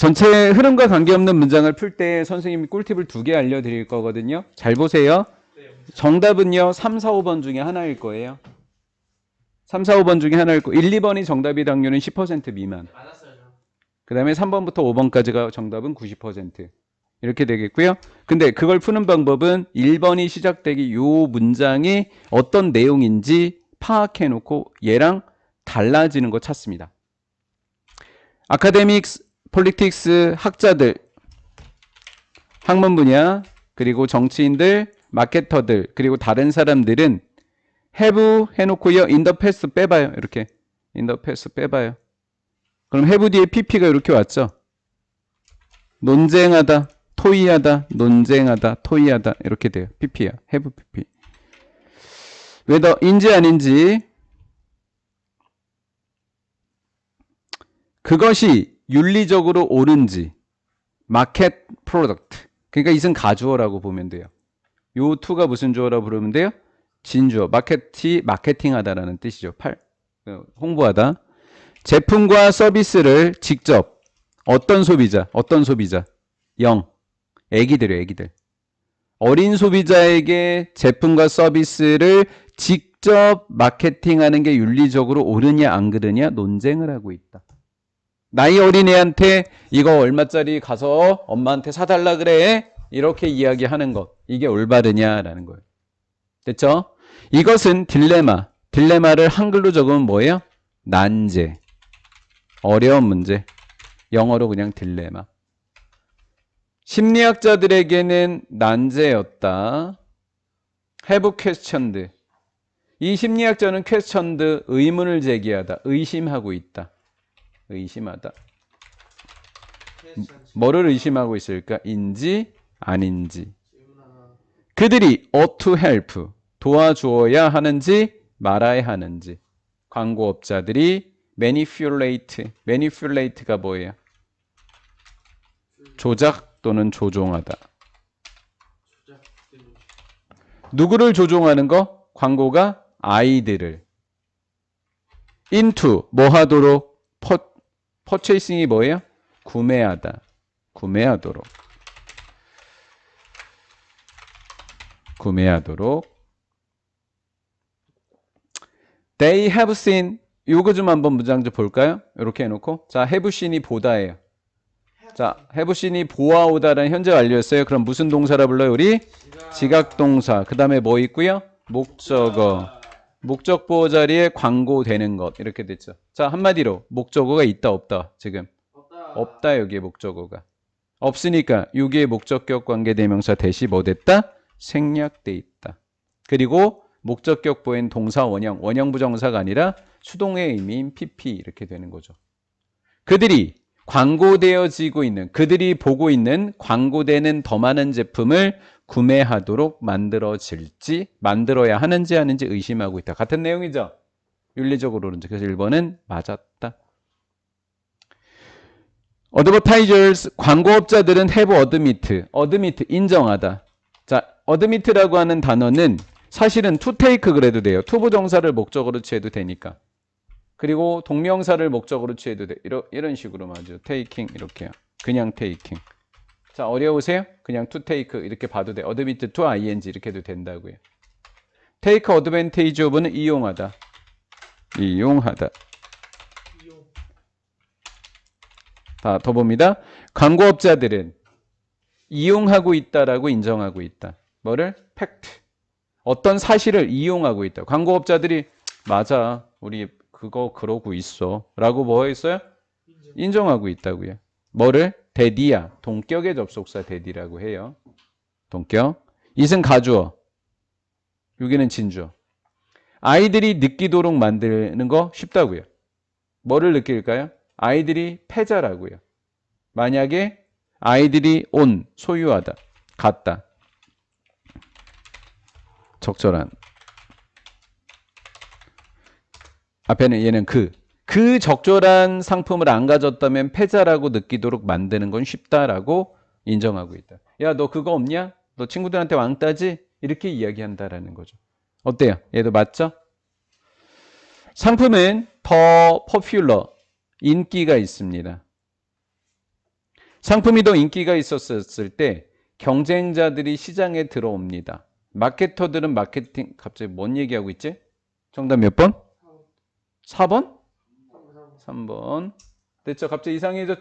전체 흐름과 관계없는 문장을 풀 때 선생님이 꿀팁을 두 개 알려드릴 거거든요. 잘 보세요. 정답은요, 3, 4, 5번 중에 하나일 거예요. 3, 4, 5번 중에 하나일 거. 1, 2번이 정답이 당률은 10% 미만. 그 다음에 3번부터 5번까지가 정답은 90%. 이렇게 되겠고요. 근데 그걸 푸는 방법은 1번이 시작되기 요 문장이 어떤 내용인지 파악해 놓고 얘랑 달라지는 거 찾습니다. 아카데믹스, 폴리틱스, 학자들, 학문 분야, 그리고 정치인들, 마케터들, 그리고 다른 사람들은 have 해놓고요. past 빼봐요. 이렇게. past 빼봐요. 그럼 have 뒤에 pp가 이렇게 왔죠. 논쟁하다, 토의하다, 논쟁하다, 토의하다 이렇게 돼요. pp야. have pp. whether인지 아닌지 그것이 윤리적으로 옳은지 마켓 프로덕트. 그러니까 이승 가주어라고 보면 돼요. 요 투가 무슨 주어라고 부르면 돼요? 진주어. 마케티 마케팅하다라는 뜻이죠. 팔 어, 홍보하다. 제품과 서비스를 직접 어떤 소비자, 어떤 소비자? 영. 애기들이에요, 애기들. 어린 소비자에게 제품과 서비스를 직접 마케팅하는 게 윤리적으로 옳으냐 안 그러냐 논쟁을 하고 있다. 나이 어린 애한테 이거 얼마짜리 가서 엄마한테 사달라 그래. 이렇게 이야기하는 것. 이게 올바르냐라는 거예요. 됐죠? 이것은 딜레마. 딜레마를 한글로 적으면 뭐예요? 난제. 어려운 문제. 영어로 그냥 딜레마. 심리학자들에게는 난제였다. have questioned. 이 심리학자는 questioned 의문을 제기하다. 의심하고 있다. 의심하다. 뭐를 의심하고 있을까? 인지 아닌지. 그들이 ought to help 도와주어야 하는지 말아야 하는지. 광고업자들이 manipulate manipulate가 뭐예요? 조작 또는 조종하다. 누구를 조종하는 거? 광고가 아이들을 into 뭐 하도록 퍼, purchasing이 뭐예요? 구매하다. 구매하도록. 구매하도록. They have seen 요거 좀 한번 문장 좀 볼까요? 이렇게 해놓고 자 have seen이 보다예요. 자 have seen이 보아오다라는 현재 완료였어요. 그럼 무슨 동사라 불러요 우리? 지각 동사. 그 다음에 뭐 있고요? 목적어. 목적 보호 자리에 광고되는 것 이렇게 됐죠. 자 한마디로 목적어가 있다 없다 지금 없다. 없다 여기에 목적어가 없으니까 여기에 목적격 관계 대명사 대시 뭐 됐다? 생략돼 있다. 그리고 목적격 보인 동사 원형 원형 부정사가 아니라 수동의 의미인 pp 이렇게 되는 거죠. 그들이 광고되어지고 있는 그들이 보고 있는 광고되는 더 많은 제품을 구매하도록 만들어질지 만들어야 하는지 하는지 의심하고 있다. 같은 내용이죠. 윤리적으로는 그래서 1번은 맞았다. 어드버타이저스 광고업자들은 have admit, admit 인정하다. 자, admit라고 하는 단어는 사실은 take 그래도 돼요. to 부정사를 목적으로 취해도 되니까. 그리고 동명사를 목적으로 취해도 돼. 이런 이런 식으로 맞죠. taking 이렇게요. 그냥 taking. 자, 어려우세요? 그냥 to take 이렇게 봐도 돼. admit to ing 이렇게 해도 된다고요. take advantage of는 이용하다. 이용하다. 이용. 자, 더 봅니다. 광고업자들은 이용하고 있다라고 인정하고 있다. 뭐를? 팩트. 어떤 사실을 이용하고 있다. 광고업자들이 맞아. 우리 그거 그러고 있어. 라고 뭐 했어요? 인정. 인정하고 있다고요. 뭐를? 대디야. 동격의 접속사 대디라고 해요. 동격. 이승 가주어. 여기는 진주어. 아이들이 느끼도록 만드는 거 쉽다고요. 뭐를 느낄까요? 아이들이 패자라고요. 만약에 아이들이 온, 소유하다, 갖다. 적절한. 앞에는 얘는 그. 그 적절한 상품을 안 가졌다면 패자라고 느끼도록 만드는 건 쉽다라고 인정하고 있다. 야, 너 그거 없냐? 너 친구들한테 왕따지? 이렇게 이야기한다라는 거죠. 어때요? 얘도 맞죠? 상품은 더 퍼퓰러, 인기가 있습니다. 상품이 더 인기가 있었을 때 경쟁자들이 시장에 들어옵니다. 마케터들은 마케팅, 갑자기 뭔 얘기하고 있지? 정답 몇 번? 4번? 3번 됐죠? 갑자기 이상해졌죠?